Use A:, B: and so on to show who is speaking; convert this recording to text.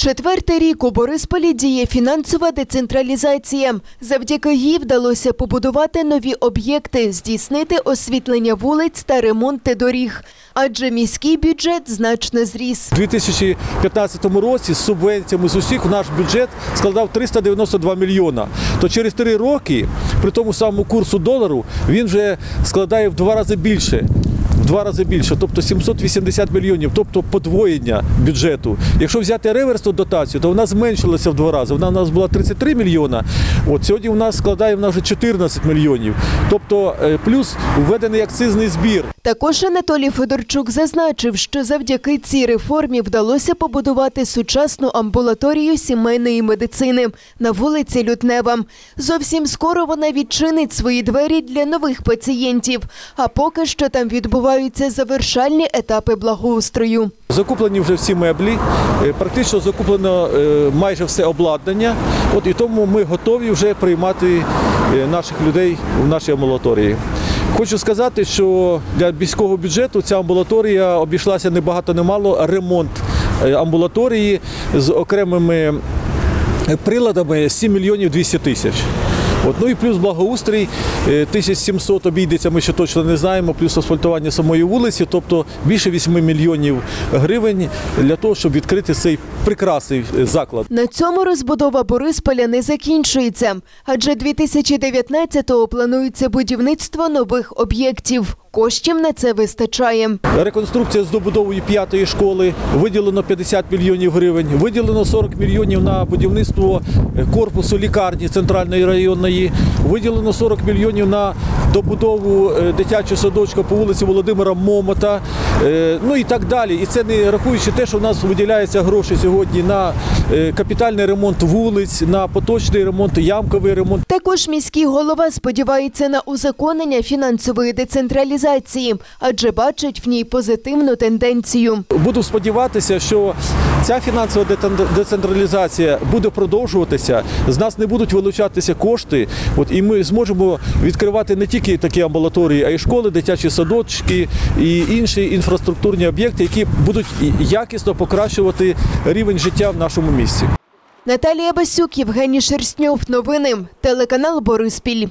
A: Четвертий рік у Борисполі діє фінансова децентралізація. Завдяки їй вдалося побудувати нові об'єкти, здійснити освітлення вулиць та ремонти доріг. Адже міський бюджет значно зріс.
B: У 2015 році з субвенціями з усіх наш бюджет складав 392 мільйона. То через три роки, при тому самому курсу долару, він вже складає в два рази більше. Два рази більше, тобто 780 мільйонів, тобто подвоєння бюджету. Якщо взяти реверсну дотацію, то вона зменшилася в два рази. Вона у нас була 33 мільйона. От сьогодні у нас складає вона вже 14 мільйонів. Тобто е, плюс введений акцизний збір.
A: Також Анатолій Федорчук зазначив, що завдяки цій реформі вдалося побудувати сучасну амбулаторію сімейної медицини на вулиці Лютнева. Зовсім скоро вона відчинить свої двері для нових пацієнтів. А поки що там відбуваються завершальні етапи благоустрою.
B: Закуплені вже всі меблі, е, практично закуплено е, майже все обладнання. От і тому ми готові вже приймати е, наших людей в нашій амбулаторії. Хочу сказати, що для міського бюджету ця амбулаторія обійшлася не багато не мало. Ремонт амбулаторії з окремими приладами 7 мільйонів 200 тисяч. От, ну і плюс благоустрій е, 1700 обійдеться, ми ще точно не знаємо, плюс асфальтування самої вулиці, тобто більше 8 мільйонів гривень для того, щоб відкрити цей прекрасний е, заклад.
A: На цьому розбудова Борисполя не закінчується, адже 2019-го планується будівництво нових об'єктів. Коштів на це вистачає.
B: Реконструкція з добудовою п'ятої школи виділено 50 мільйонів гривень, виділено 40 мільйонів на будівництво корпусу лікарні центральної районної, виділено 40 мільйонів на добудову е, дитячого садочка по вулиці Володимира Момота, е, ну і так далі. І це не рахуючи те, що в нас виділяються гроші сьогодні на е, капітальний ремонт вулиць, на поточний ремонт, ямковий ремонт.
A: Також міський голова сподівається на узаконення фінансової децентралізації, адже бачить в ній позитивну тенденцію.
B: Буду сподіватися, що ця фінансова децентралізація буде продовжуватися. З нас не будуть вилучатися кошти. От і ми зможемо відкривати не тільки такі амбулаторії, а й школи, дитячі садочки і інші інфраструктурні об'єкти, які будуть якісно покращувати рівень життя в нашому місті.
A: Наталія Басюк, Євгеній Шерстньов. Новини. Телеканал Бориспіль.